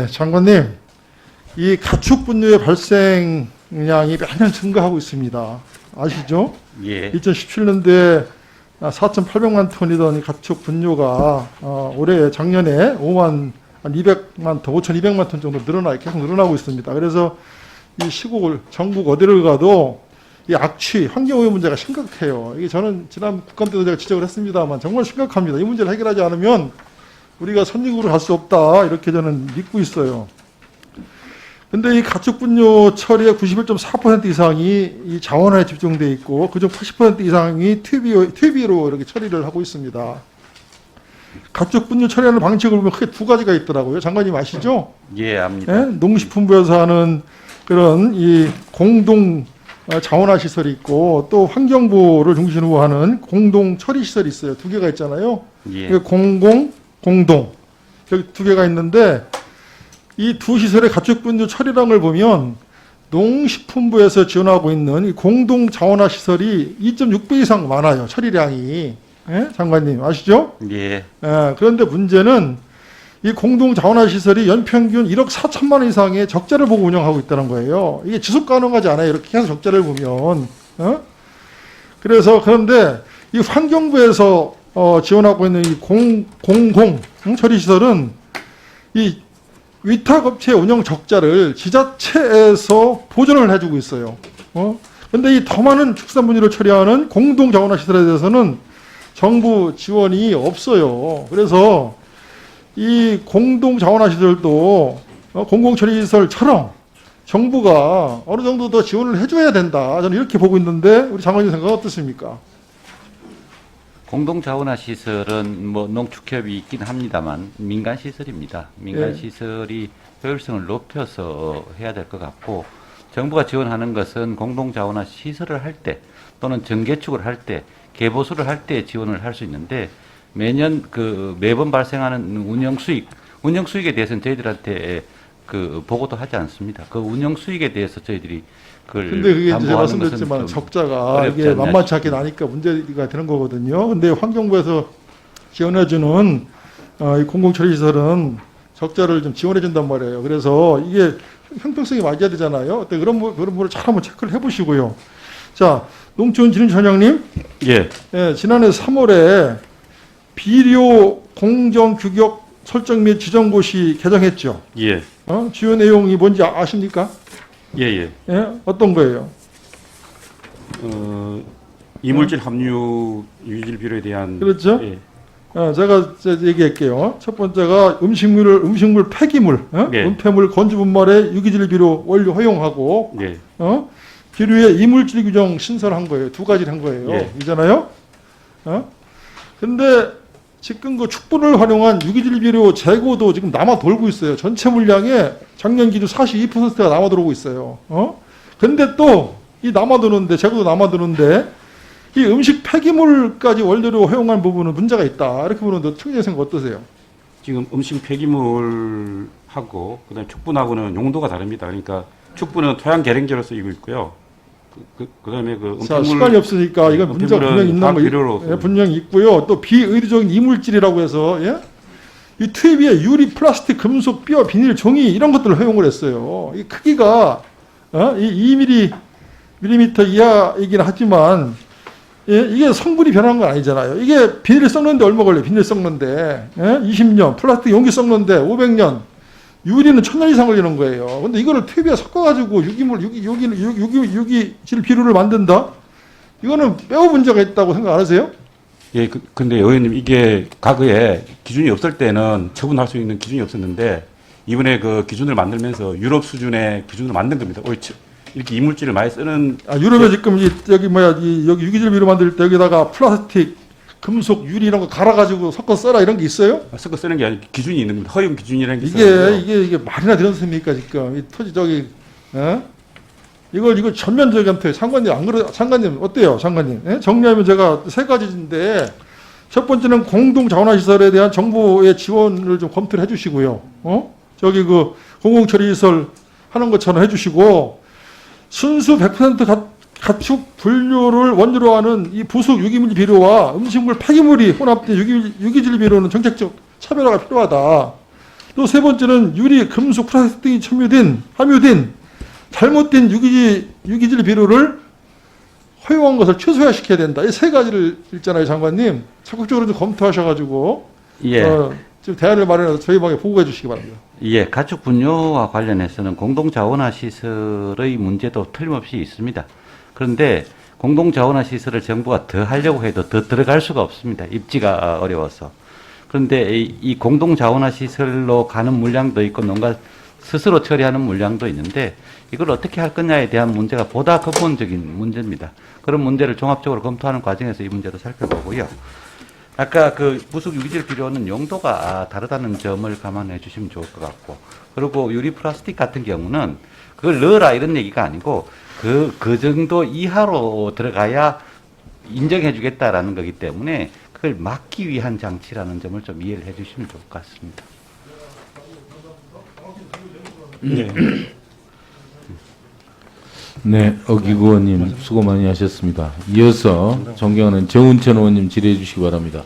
네, 장관님, 이 가축 분뇨의 발생량이 매년 증가하고 있습니다. 아시죠? 예, 2017년도에 4,800만 톤이던 이 가축 분뇨가 어, 올해 작년에 5만 한 200만 톤, 5,200만 톤 정도 늘어나 계속 늘어나고 있습니다. 그래서 이 시국을 전국 어디를 가도 이 악취, 환경오염 문제가 심각해요. 이게 저는 지난 국감 때도 제가 지적을 했습니다만 정말 심각합니다. 이 문제를 해결하지 않으면 우리가 선진국으로 갈 수 없다 이렇게 저는 믿고 있어요. 근데 이 가축 분뇨 처리의 91.4% 이상이 이 자원에 집중돼 있고 그중 80% 이상이 TB, TB로 이렇게 처리를 하고 있습니다. 가축 분뇨 처리하는 방식을 보면 크게 두 가지가 있더라고요. 장관님 아시죠? 예, 압니다. 예? 농식품부에서 하는 그런 이 공동 어, 자원화 시설이 있고 또 환경부를 중심으로 하는 공동 처리 시설이 있어요. 두 개가 있잖아요. 예, 이게 공공, 공동 여기 두 개가 있는데 이 두 시설의 가축 분뇨 처리량을 보면 농식품부에서 지원하고 있는 이 공동 자원화 시설이 2.6배 이상 많아요. 처리량이 예? 장관님 아시죠? 예, 예, 그런데 문제는 이 공동 자원화 시설이 연평균 1억 4천만 원 이상의 적자를 보고 운영하고 있다는 거예요. 이게 지속 가능하지 않아요. 이렇게 계속 적자를 보면. 어? 그래서 그런데 이 환경부에서 어, 지원하고 있는 이 공, 공공 응? 처리 시설은 이 위탁업체 운영 적자를 지자체에서 보전을 해주고 있어요. 어? 근데 이 더 많은 축산 분야를 처리하는 공동 자원화 시설에 대해서는 정부 지원이 없어요. 그래서 이 공동 자원화 시설도 어, 공공 처리 시설처럼 정부가 어느 정도 더 지원을 해줘야 된다. 저는 이렇게 보고 있는데 우리 장관님 생각 어떻습니까? 공동 자원화 시설은 뭐 농축협이 있긴 합니다만 민간 시설입니다. 민간 예. 시설이 효율성을 높여서 해야 될 것 같고 정부가 지원하는 것은 공동 자원화 시설을 할 때 또는 전개축을 할 때 개보수를 할 때 지원을 할 수 있는데 매년 그 매번 발생하는 운영 수익 운영 수익에 대해서는 저희들한테 그 보고도 하지 않습니다. 그 운영 수익에 대해서 저희들이 그걸 근데 그게 이제 제가 말씀드렸지만 좀 적자가 이게 만만치 않게. 나니까 문제가 되는 거거든요. 근데 환경부에서 지원해주는 어, 이 공공처리시설은 적자를 좀 지원해준단 말이에요. 그래서 이게 형평성이 맞아야 되잖아요. 어때 그런 부- 그런 부분을 잘 한번 체크를 해보시고요. 자, 농촌진흥청장님, 예, 예, 지난해 3월에 비료 공정 규격 설정 및 지정고시 개정했죠. 예, 어? 주요 내용이 뭔지 아- 아십니까? 예, 예. 예, 어떤 거예요? 어, 이물질 함유 유질 비료에 대한 그렇죠? 예, 어, 제가 이제 얘기할게요. 첫 번째가 음식물을 음식물 폐기물, 어? 네. 은폐물, 건조 분말에 유기질 비료 원료 허용하고 예, 어? 비료에 이물질 규정 신설한 거예요. 두 가지를 한 거예요. 예. 이잖아요. 어? 근데 지금 그 축분을 활용한 유기질 비료 재고도 지금 남아 돌고 있어요. 전체 물량의 작년 기준 42%가 남아 들어오고 있어요. 어? 근데 또 이 남아 도는데 재고도 남아 도는데 이 음식 폐기물까지 원료로 허용한 부분은 문제가 있다. 이렇게 보는데 총재 생각 어떠세요? 지금 음식 폐기물하고 그다음에 축분하고는 용도가 다릅니다. 그러니까 축분은 토양 계량제로 쓰이고 있고요. 그, 그, 다음에 그 자, 시간이 없으니까 이건 문제가 은폐물은 분명히 있는 거 비료로 예, 분명히 있고요. 또 비의료적인 이물질이라고 해서 예? 이 투입에 유리, 플라스틱, 금속, 뼈, 비닐, 종이 이런 것들을 허용을 했어요. 이 크기가 어? 이 2mm 밀리미터 이하이긴 하지만 예, 이게 성분이 변한 건 아니잖아요. 이게 비닐 썩는데 얼마 걸려요? 비닐 썩는데 예? 20년, 플라스틱 용기 썩는데 500년, 유리는 천년 이상 걸리는 거예요. 근데 이거를 퇴비에 섞어가지고 유기물, 유기, 유기, 유기, 유기, 유기질 비료를 만든다? 이거는 매우 문제가 있다고 생각 안 하세요? 예, 그, 근데 의원님 이게 과거에 기준이 없을 때는 처분할 수 있는 기준이 없었는데 이번에 그 기준을 만들면서 유럽 수준의 기준을 만든 겁니다. 올 치- 이렇게 이물질을 많이 쓰는 아, 유럽에 지금 이, 여기 뭐야, 이, 여기 유기질 비료 만들 때 여기다가 플라스틱, 금속, 유리 이런 거 갈아가지고 섞어 써라 이런 게 있어요? 섞어 쓰는 게 아니고 기준이 있는 겁니다. 허용 기준이라는 게 이게, 있어요. 이게, 이게 말이나 되었습니까, 지금. 이 토지, 저기, 어? 이걸, 이걸 전면적한테 장관님, 안 그래, 장관님, 어때요, 장관님? 예? 정리하면 제가 세 가지인데, 첫 번째는 공동 자원화 시설에 대한 정부의 지원을 좀 검토를 해 주시고요. 어? 저기 그 공공 처리 시설 하는 것처럼 해 주시고, 순수 100% 가, 가축 분류를 원료로 하는 이 부속 유기물 비료와 음식물 폐기물이 혼합된 유기, 유기질 비료는 정책적 차별화가 필요하다. 또 세 번째는 유리, 금속, 플라스틱 등이 첨유된 함유된 잘못된 유기질 유기질 비료를 허용한 것을 최소화시켜야 된다. 이 세 가지를 있잖아요, 장관님. 적극적으로 좀 검토하셔가지고 예. 어, 지금 대안을 마련해서 저희 방에 보고해 주시기 바랍니다. 예, 가축 분뇨와 관련해서는 공동 자원화 시설의 문제도 틀림없이 있습니다. 그런데 공동 자원화 시설을 정부가 더 하려고 해도 더 들어갈 수가 없습니다. 입지가 어려워서. 그런데 이, 이 공동 자원화 시설로 가는 물량도 있고 농가 스스로 처리하는 물량도 있는데 이걸 어떻게 할 거냐에 대한 문제가 보다 근본적인 문제입니다. 그런 문제를 종합적으로 검토하는 과정에서 이 문제도 살펴보고요. 아까 그 부속 유기질 비료는 용도가 아, 다르다는 점을 감안해 주시면 좋을 것 같고 그리고 유리 플라스틱 같은 경우는 그걸 넣어라 이런 얘기가 아니고 그, 그 정도 이하로 들어가야 인정해 주겠다라는 거기 때문에 그걸 막기 위한 장치라는 점을 좀 이해를 해 주시면 좋을 것 같습니다. 네, 어기구 의원님 수고 많이 하셨습니다. 이어서 존경하는 정운천 의원님 질의해 주시기 바랍니다.